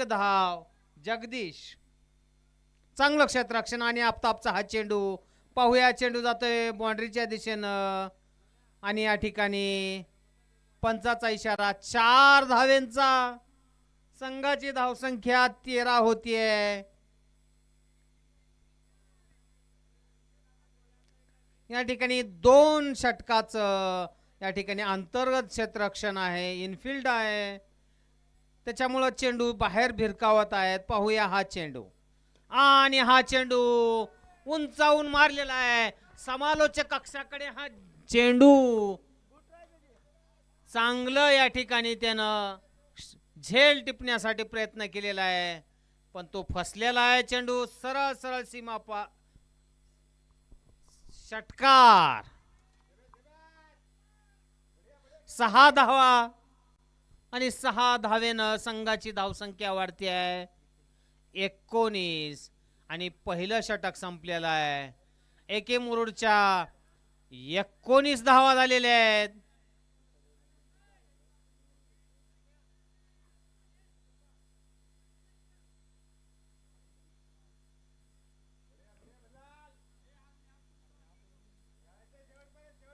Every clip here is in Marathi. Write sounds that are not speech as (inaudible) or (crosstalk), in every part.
एक धाव जगदीश. चांगलं क्षेत्ररक्षण आणि आफताबचा हा चेंडू. पाहूया चेंडू जातोय बाउंड्रीच्या दिशेनं. आणि या ठिकाणी पंचाचा इशारा चार धावेंचा. संघाची धावसंख्या तेरा होतीये. या ठिकाणी दोन षटकाचं या ठिकाणी अंतर्गत क्षेत्ररक्षण आहे इनफिल्ड आहे. त्याच्यामुळं चेंडू बाहेर भिरकावत आहेत. पाहूया हा चेंडू. आणि हा चेंडू उंचावून मारलेला आहे. समालोचक कक्षाकडे हा चेंडू. चांगलं या ठिकाणी त्यानं झेल टिपण्यासाठी प्रयत्न केलेला आहे. पण तो फसलेला आहे चेंडू. सरळ सरळ सीमा पा षटकार. सहा धावा. आणि सहा धावेनं संघाची धावसंख्या वाढते आहे एकोणीस. आणि पहिलं षटक संपलेलं आहे. एके मुरुडच्या एकोणीस धावा झालेल्या आहेत.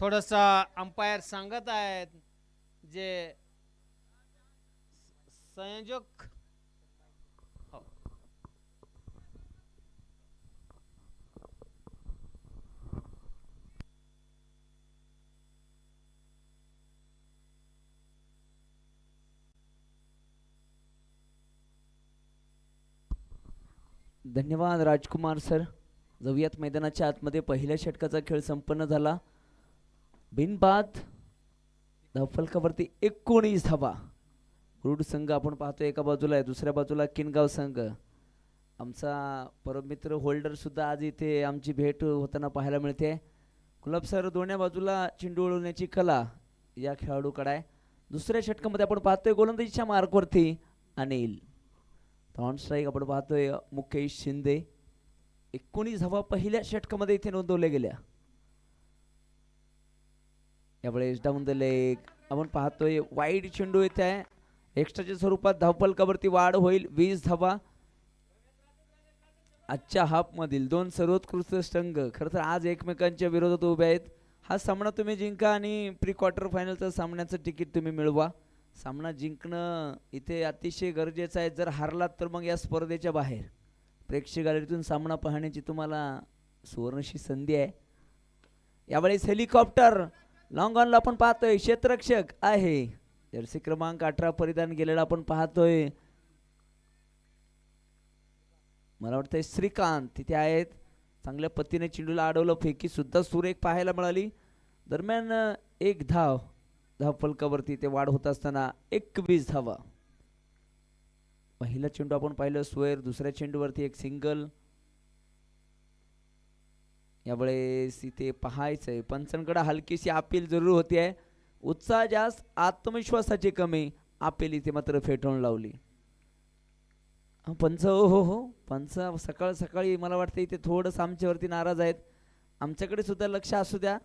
थोडस अंपायर सांगत आहेत जे संयोजक. हो. धन्यवाद राजकुमार सर. जाऊयात मैदानाच्या आतमध्ये. पहिल्या षटकाचा खेळ संपन्न झाला. बिनबाद धावफलकावरती एकोणीस धावा. रुड संघ आपण पाहतोय एका बाजूला आहे दुसऱ्या बाजूला किनगाव संघ. आमचा परममित्र होल्डर सुद्धा आज इथे आमची भेट होताना पाहायला मिळते. गुलाब सर दोन्ही बाजूला चेंडू उळवण्याची कला या खेळाडूकडे आहे. दुसऱ्या षटकामध्ये आपण पाहतोय गोलंदाजीच्या मार्कवरती अनिल. ऑन स्ट्राईक आपण पाहतोय मुकेश शिंदे. एकोणीस धावा पहिल्या षटकामध्ये इथे नोंदवल्या गेल्या. यावेळेस डाऊन द लेग आपण पाहतोय वाईट चेंडू येत आहे. एक्स्ट्राच्या स्वरूपात धावपलकावरती वाढ होईल वीस धावा. आजच्या हाफमधील दोन सर्वोत्कृष्ट संघ खरं तर आज एकमेकांच्या विरोधात उभे आहेत. हा सामना तुम्ही जिंका आणि प्री क्वार्टर फायनलचा सामन्याचं तिकीट तुम्ही मिळवा. सामना जिंकणं इथे अतिशय गरजेचं आहे. जर हारलात तर मग या स्पर्धेच्या बाहेर. प्रेक्षक गॅलरीतून सामना पाहण्याची तुम्हाला सुवर्णशी संधी आहे. यावेळेस हेलिकॉप्टर लॉंग ऑनला आपण पाहतोय. क्षेत्ररक्षक आहे. जर्सी क्रमांक अठरा परिधान गेलेला आपण पाहतोय. मला वाटतंय श्रीकांत तिथे आहेत. चांगल्या पतीने चेंडूला अडवलं फेकी सुद्धा सुरेख पाहायला मिळाली. दरम्यान एक धाव धाव फलकावरती ते वाढ होत असताना एकवीस धावा. पहिला चेंडू आपण पाहिलं स्वेर दुसऱ्या चेंडूवरती एक सिंगल. यावेळेस इथे पाहायचंय पंचांकडे हलकीशी अपील जरूर होती आहे उत्साह जास्त आत्मविश्वासाची कमी अपील इथे मात्र फेटून लावली. पंच हो हो हो. पंच सकाळ सकाळी मला वाटतं इथे थोडंसं आमच्यावरती नाराज आहेत. आमच्याकडे सुद्धा लक्ष असू द्या.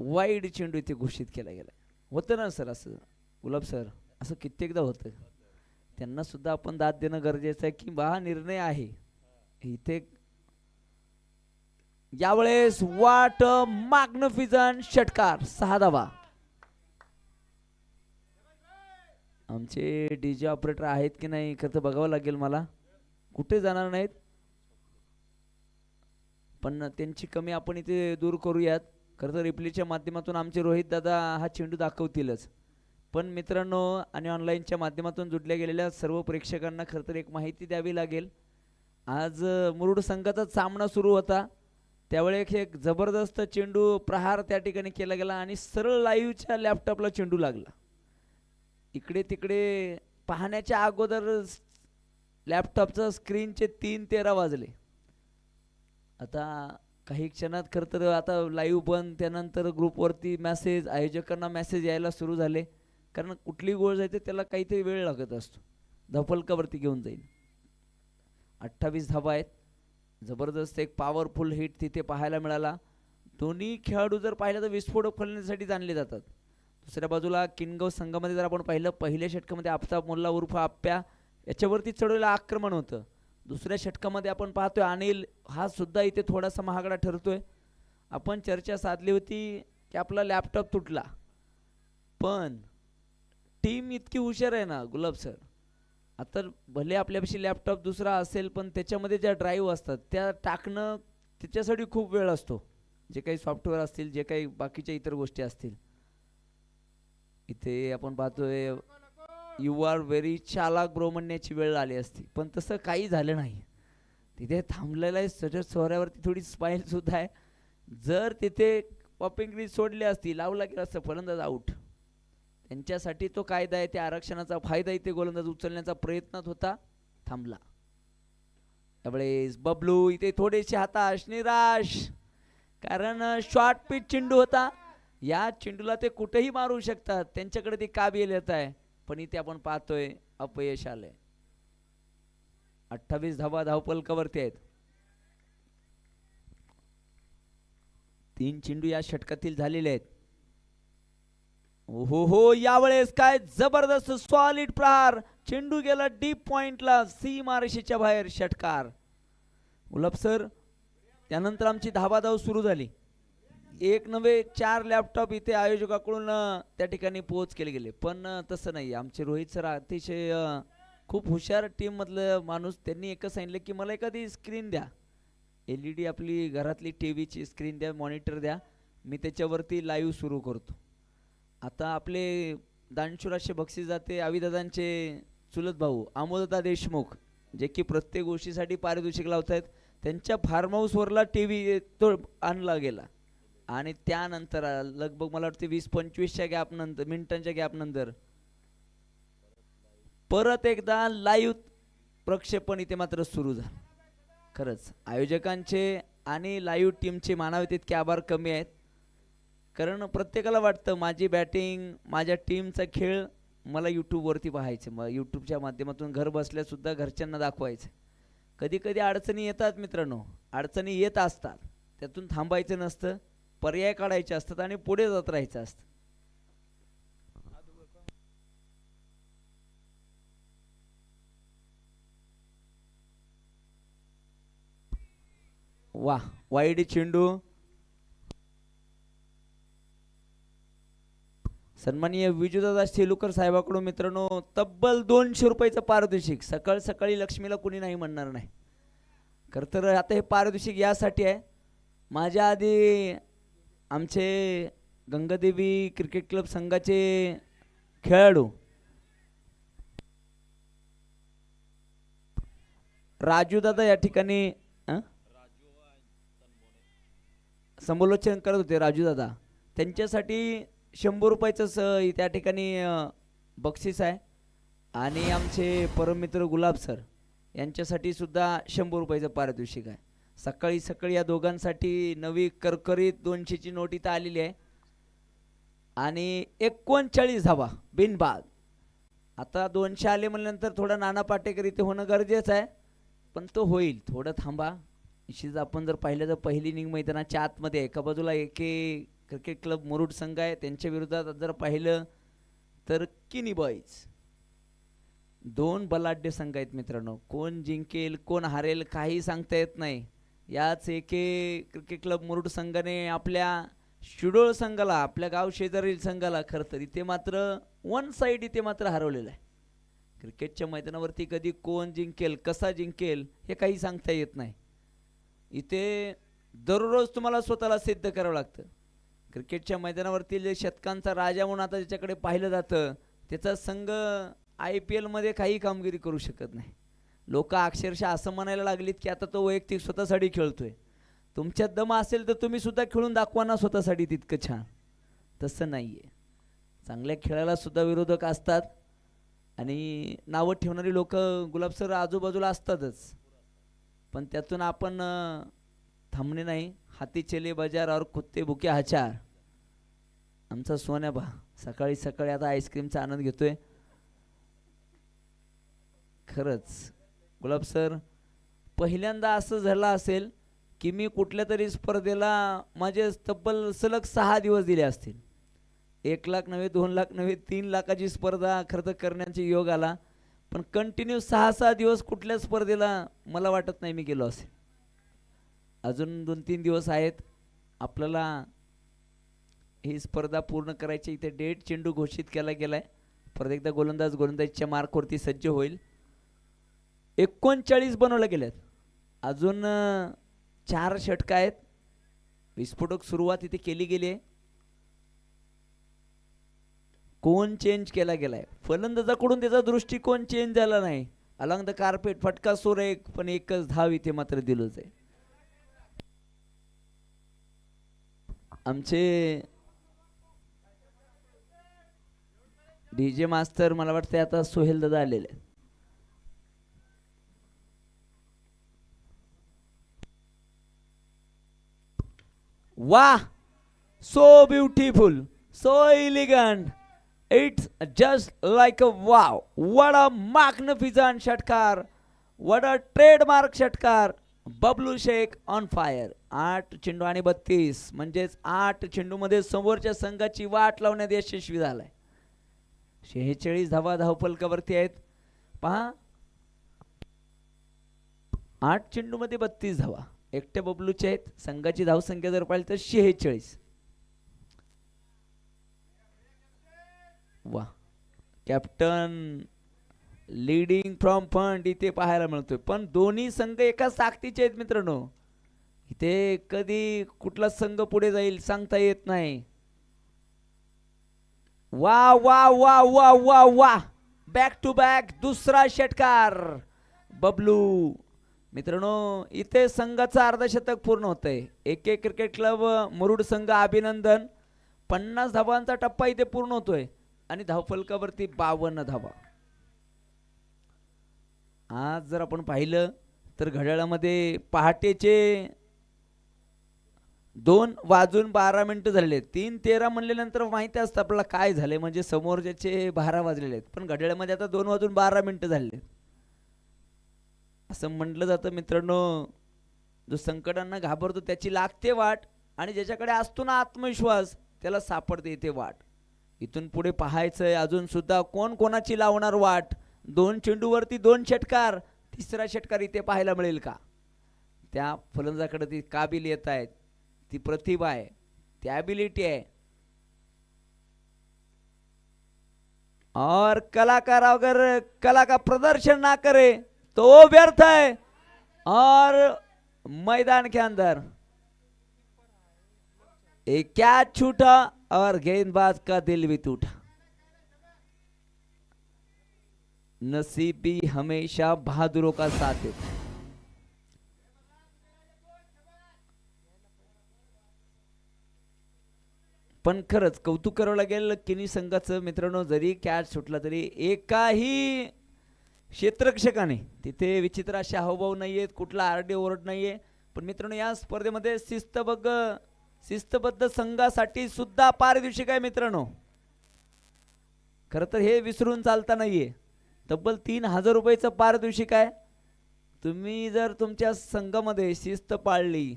वाईड चेंडू इथे घोषित केला गेला होतं ना सर असं? गुलाब सर असं कित्येकदा होतं. त्यांना सुद्धा आपण दाद देणं गरजेचं आहे की बा हा निर्णय आहे. इथे यावेळेस वाट मॅग्निफिजन षटकार सहा धावा. आमचे डी जे ऑपरेटर आहेत की नाही खरं तर बघावं लागेल मला. कुठे जाणार नाहीत? पण त्यांची कमी आपण इथे दूर करूयात. खरं तर रिप्लेच्या माध्यमातून आमचे रोहित दादा हा चेंडू दाखवतीलच. पण मित्रांनो आणि ऑनलाईनच्या माध्यमातून जुडल्या गेलेल्या सर्व प्रेक्षकांना खरं तर एक माहिती द्यावी लागेल. आज मुरुड संघाचा सामना सुरू होता. त्यावेळी एक- एक जबरदस्त चेंडू प्रहार त्या ठिकाणी केला गेला आणि सरळ लाईव्हच्या लॅपटॉपला चेंडू लागला. इकडे तिकडे पाहण्याच्या अगोदर लॅपटॉपचं स्क्रीनचे तीन तेरा वाजले. आता काही क्षणात खरं तर आता लाईव्ह बंद त्यानंतर ग्रुपवरती मॅसेज आयोजकांना मेसेज यायला सुरू झाले. कारण कुठली गोळ जायते त्याला काहीतरी वेळ लागत असतो. धपलकावरती घेऊन जाईल अठ्ठावीस धाबा आहेत. जबरदस्त एक पॉवरफुल हिट तिथे पाहायला मिळाला. दोन्ही खेळाडू जर पाहिलं तर विस्फोटक फलण्यासाठी जाणले जातात. दुसऱ्या बाजूला किनगाव संघामध्ये जर आपण पाहिलं पहिल्या षटकामध्ये आफताब मोल्ला उर्फ आप्या याच्यावरती चढवलेलं आक्रमण होतं. दुसऱ्या षटकामध्ये आपण पाहतोय अनिल हा सुद्धा इथे थोडासा महागडा ठरतोय. आपण चर्चा साधली होती की आपला लॅपटॉप तुटला. पण टीम इतकी हुशार आहे ना गुलाब सर आता भले आपल्यापाशी लॅपटॉप दुसरा असेल पण त्याच्यामध्ये ज्या ड्राईव्ह असतात त्या टाकणं त्याच्यासाठी खूप वेळ असतो. जे काही सॉफ्टवेअर असतील जे काही बाकीच्या इतर गोष्टी असतील. इथे आपण पाहतोय यू आर व्हेरी चालाक ब्रो म्हणण्याची वेळ आली असती. पण तसं काही झालं नाही. तिथे थांबलेलं आहे सजत सोहऱ्यावरती थोडी स्माईल सुद्धा आहे. जर तिथे पॉपिंग क्रीज सोडली असती लावला गेला असतं फलंदाज आऊट त्यांच्यासाठी तो कायदा आहे त्या आरक्षणाचा फायदा इथे गोलंदाज उचलण्याचा प्रयत्नात होता थांबला. त्यावेळेस बबलू इथे थोडेसे हाताश निराश. कारण शॉर्ट पिच चेंडू होता. या चेंडूला ते कुठेही मारू शकतात. त्यांच्याकडे ती येत आहे. पण इथे आपण पाहतोय अपयश आलंय. अठ्ठावीस धावा धावपलकावरती आहेत. तीन चेंडू या षटकातील झालेले आहेत. हो हो यावेळेस काय जबरदस्त सॉलिड प्रहार. चेंडू गेला डीप पॉइंटला मारशीच्या बाहेर षटकार. उलप सर त्यानंतर आमची धावाधाव सुरू झाली. एक नव्हे चार लॅपटॉप इथे आयोजकाकडून त्या ठिकाणी पोहोच केले गेले. पण तसं नाही. आमचे रोहित सर अतिशय खूप हुशार टीम मधलं माणूस. त्यांनी एकच सांगितलं की मला एखादी स्क्रीन द्या. एल ई डी आपली घरातली टी व्हीची स्क्रीन द्या मॉनिटर द्या. मी त्याच्यावरती लाईव्ह सुरू करतो. आता आपले दानशूर असे बक्षीस जाते आविदादांचे चुलत भाऊ आमोददा देशमुख जे की प्रत्येक गोष्टीसाठी पारितोषिक लावत आहेत त्यांच्या फार्म हाऊसवरला टी व्ही तो आणला गेला. आणि त्यानंतर लगभग मला वाटते वीस पंचवीसच्या गॅप नंतर मिनिटांच्या गॅप नंतर. परत एकदा लाईव्ह प्रक्षेपण इथे मात्र सुरू झालं. खरंच आयोजकांचे आणि लाईव्ह टीमचे मानावे तितके आभार कमी आहेत. कारण प्रत्येकाला वाटतं माझी बॅटिंग माझ्या टीमचा खेळ मला यूट्यूबवरती पाहायचं. मग यूट्यूबच्या माध्यमातून घर बसल्यासुद्धा घरच्यांना दाखवायचं. कधी कधी अडचणी येतात मित्रांनो. अडचणी येत असतात. त्यातून थांबायचं नसतं. पर्याय काढायचे असतात आणि पुढे जात राहायचं असतं. वा वाईड चेंडू. सन्माननीय विजूदादा सेलुकर साहेबाकडून मित्रांनो तब्बल दोनशे रुपयाचं पारितोषिक. सकाळ सकाळी लक्ष्मीला कुणी नाही म्हणणार नाही. खरं तर आता हे पारितोषिक यासाठी आहे. माझ्या आधी आमचे गंगादेवी क्रिकेट क्लब संघाचे खेळाडू. राजू दादा या ठिकाणी समोलोचन करत होते राजू दादा. त्यांच्यासाठी शंभर रुपयाचं त्या ठिकाणी बक्षीस आहे. आणि आमचे परममित्र गुलाब सर यांच्यासाठी सुद्धा शंभर रुपयाचं पारितोषिक आहे. सकाळी सकाळी या दोघांसाठी नवी करकरीत दोनशेची नोट इथं आलेली आहे. आणि एकोणचाळीस धावा बिनबाद. आता दोनशे आले म्हणल्यानंतर थोडा नाना पाटेकर इथे होणं गरजेचं आहे पण तो होईल. थोडं थांबा. निश्चित आपण जर पाहिलं तर पहिली इनिंग मैदानाच्या आतमध्ये एका बाजूला एके क्रिकेट क्लब मुरुड संघ आहे. त्यांच्या विरोधात जर पाहिलं तर किनी बॉईज. दोन बलाढ्य संघ आहेत मित्रांनो. कोण जिंकेल कोण हारेल काही सांगता येत नाही. याच एके क्रिकेट क्लब मुरुड संघाने आपल्या शिडोळ संघाला आपल्या गाव शेजारील संघाला खरं तर इथे मात्र वन साईड इथे मात्र हरवलेलं आहे. क्रिकेटच्या मैदानावरती कधी कोण जिंकेल कसा जिंकेल हे काही सांगता येत नाही. इथे दररोज तुम्हाला स्वतःला सिद्ध करावं लागतं. क्रिकेटच्या मैदानावरती जे शतकांचा राजा म्हणून आता ज्याच्याकडे पाहिलं जातं त्याचा संघ आय पी एलमध्ये काही कामगिरी करू शकत नाही. लोक अक्षरशः असं म्हणायला लागलीत की आता तो वैयक्तिक स्वतःसाठी खेळतोय. तुमच्यात दम असेल तर तुम्ही सुद्धा खेळून दाखवा ना स्वतःसाठी तितकं छान. तसं नाही आहे चांगल्या खेळाला सुद्धा विरोधक असतात आणि नावं ठेवणारी लोक गुलाब सर आजूबाजूला असतातच. पण त्यातून आपण थांबणे नाही. हाती चेले बाजार और कुत्ते भुके हाचार आमचा सोन्या बा सकाळी सकाळी आता आईस्क्रीमचा आनंद घेतोय. खरंच गुलाब सर पहिल्यांदा असं झालं असेल की मी कुठल्या तरी स्पर्धेला माझे तब्बल सलग सहा दिवस दिले असतील. एक लाख नव्हे दोन लाख नव्हे तीन लाखाची स्पर्धा खरं तर करण्याचा योग आला. पण कंटिन्यू सहा सहा दिवस कुठल्या स्पर्धेला मला वाटत नाही मी गेलो असेल. अजून दोन तीन दिवस आहेत. आपल्याला ही स्पर्धा पूर्ण करायची इथे डेट चेंडू घोषित केला गेला आहे परत एकदा गोलंदाज गोलंदाजच्या मार्कवरती सज्ज होईल. एकोणचाळीस बनवल्या गेल्यात. अजून चार षटकं आहेत. विस्फोटक सुरुवात इथे केली गेली आहे. कोण चेंज केला गेलाय? फलंदाजाकडून त्याचा दृष्टिकोन चेंज झाला नाही. अलंग द कार्पेट फटका सोर एक पण एकच धाव इथे मात्र दिलंच आहे. आमचे डीजे मास्तर मला वाटतंय आता सोहेल दादा आलेले आहेत. वा so beautiful so elegant it's just like a wow what a magnificent षटकार वड अ ट्रेडमार्क षटकार बबलू शेख ऑन फायर आठ चेंडू आणि बत्तीस. म्हणजेच आठ चेंडूमध्ये समोरच्या संघाची वाट लावण्यात यशस्वी झालाय. शेहेचाळीस धावा धावफलकावरती आहेत. पहा. आठ चेंडूमध्ये बत्तीस धावा. एकट्या बबलूचे आहेत संघाची धावसंख्या जर पाहिली तर शेहेचाळीस. वा. कॅप्टन लीडिंग फ्रॉम फंड इथे पाहायला मिळतोय. पण दोन्ही संघ एकाच ताकदीचे आहेत मित्रांनो. इथे कधी कुठला संघ पुढे जाईल सांगता येत नाही. वा वा वा वा वा वा. बॅक टू बॅक दुसरा षटकार. बबलू. मित्रांनो इथे संघाचं अर्धशतक पूर्ण होतंय. एक एक क्रिकेट क्लब मुरुड संघ अभिनंदन. पन्नास धावांचा टप्पा इथे पूर्ण होतोय. आणि धावफलकावरती बावन्न धावा. आज जर आपण पाहिलं तर घड्याळामध्ये पहाटेचे दोन वाजून बारा मिनिटं झालेले तीन तेरा म्हणल्यानंतर माहिती असतं आपल्याला काय झालंय. म्हणजे समोरच्याचे बारा वाजलेले आहेत. पण घड्याळामध्ये आता दोन वाजून बारा मिनिटं झालेले आहेत. असं म्हटलं जातं मित्रांनो. जो संकटांना घाबरतो त्याची लागते वाट आणि ज्याच्याकडे असतो ना आत्मविश्वास त्याला सापडते इथे वाट. इथून पुढे पाहायचंय अजून सुद्धा कोण कोणाची लावणार वाट. दोन चेंडूवरती दोन षटकार तिसरा षटकार इथे पाहायला मिळेल का? त्या फलंदाजाकडे ती काबिलियत आहेत ती प्रतिभा आहे. ती ॲबिलिटी आहे. और कलाकार अगर कला का प्रदर्शन ना करे तो वो व्यर्थ है और मैदान के अंदर एक कैच छूटा और गेंदबाज का दिल भी टूटा। नसीब भी हमेशा बहादुरों का साथ देता है। पण खरंच कौतुक करावं लागेल किनी संघाचं मित्रांनो जरी कॅच सुटला तरी एकाही क्षेत्ररक्षकाने. तिथे विचित्र असे हावभाव नाही आहेत कुठला आरडी ओरड नाही आहे पण मित्रांनो या स्पर्धेमध्ये शिस्तबद्ध शिस्तबद्ध संघासाठी सुद्धा पारितोषिक आहे मित्रांनो. खरं तर हे विसरून चालता नाहीये. तब्बल तीन हजार रुपयेचं पारितोषिक आहे. तुम्ही जर तुमच्या संघामध्ये शिस्त पाळली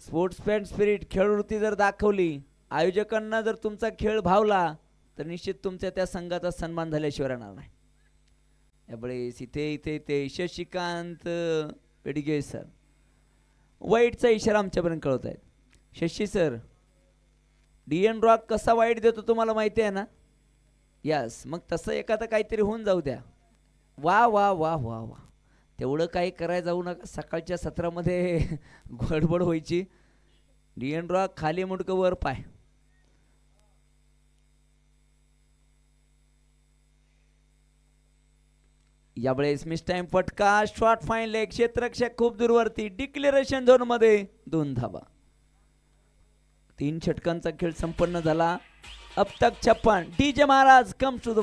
स्पोर्ट्स स्पोर्ट्समॅन स्पिरिट खेळवृत्ती जर दाखवली आयोजकांना जर तुमचा खेळ भावला तर निश्चित तुमच्या त्या संघाचा सन्मान झाल्याशिवाय राहणार नाही. यावेळेस इथे इथे ते शशिकांत पेडिगे सर. वाईटचा इशारा आमच्यापर्यंत कळवत आहेत. Shashi sir D N rock कसा वाईट देतो तुम्हाला माहिती आहे ना? यस मग तसं एखादं काहीतरी होऊन जाऊ द्या. वा वा वा वा वा. तेवढं काही करायला जाऊ नका. सकाळच्या सत्रामध्ये (laughs) गडबड व्हायची. डी एन रॉक खाली मुडकं वर पाय. यावेळेस मिस टाइम फटका शॉर्ट फाईन लेग क्षेत्ररक्षक खूप दूरवरती डिक्लेरेशन झोनमध्ये दोन धावा. तीन षटकांचा खेळ संपन्न झाला. अब तक छप्पन. डीजे महाराज कम टू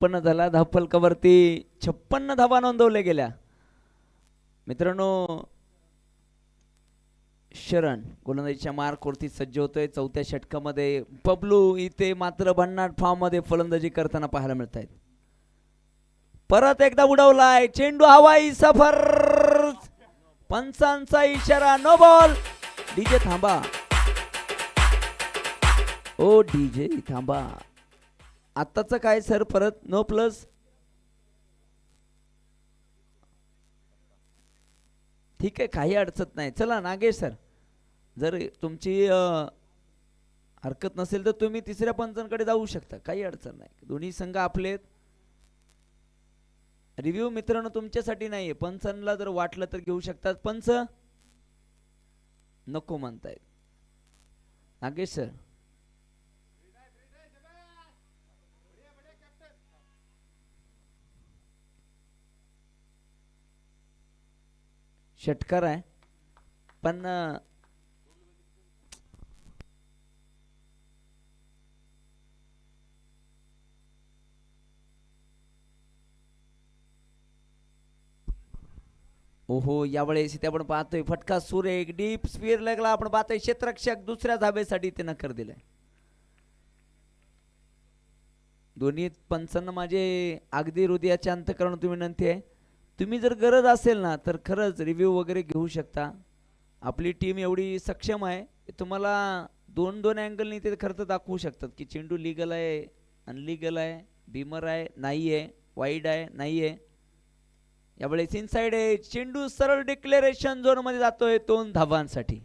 छप्पन्न झाला धावफलकावरती छप्पन्न धावा नोंदवल्या गेल्या. मित्रांनो शरण गोलंदाजीच्या मार्कवरती सज्ज होतोय. चौथ्या षटकामध्ये बबलू इथे मात्र भन्नाट फॉर्ममध्ये फलंदाजी करताना पाहायला मिळत आहेत परत एकदा उडवलाय. चेंडू हवाई सफर. पंचांचा इशारा नो बॉल डीजे थांबा. ओ डीजे थांबा. आत्ताचं काय सर? परत नो प्लस ठीक आहे काही अडचण नाही. चला नागेश सर. जर तुमची हरकत नसेल तर तुम्ही तिसऱ्या पंचांकडे जाऊ शकता. काही अडचण नाही. दोन्ही संघ आपले रिव्ह्यू मित्रांनो तुमच्यासाठी नाहीये. पंचांना जर वाटलं तर घेऊ शकतात. पंच? नको म्हणतायत. नागेश सर. षटकार आहे. पण ओहो यावेळेस इथे आपण पाहतोय फटका सूर्य एक डीप स्पीर लागला. आपण पाहतोय क्षेत्रक्षक दुसऱ्या धाबेसाठी ते नकर दिलाय. दोन्ही पंचांना माझे अगदी हृदयाच्या अंतकरण विनंती आहे. तुम्ही जर गरज असेल ना तर खरंच रिव्ह्यू वगैरे घेऊ शकता. आपली टीम एवढी सक्षम आहे तुम्हाला दोन दोन अँगलनी ते खरं तर दाखवू शकतात की चेंडू लिगल आहे अनलिगल आहे भीमर आहे नाही आहे वाईड आहे नाही आहे यावेळेस इनसाइड आहे चेंडू सरळ डिक्लेरेशन झोनमध्ये जातोय दोन धावांसाठी.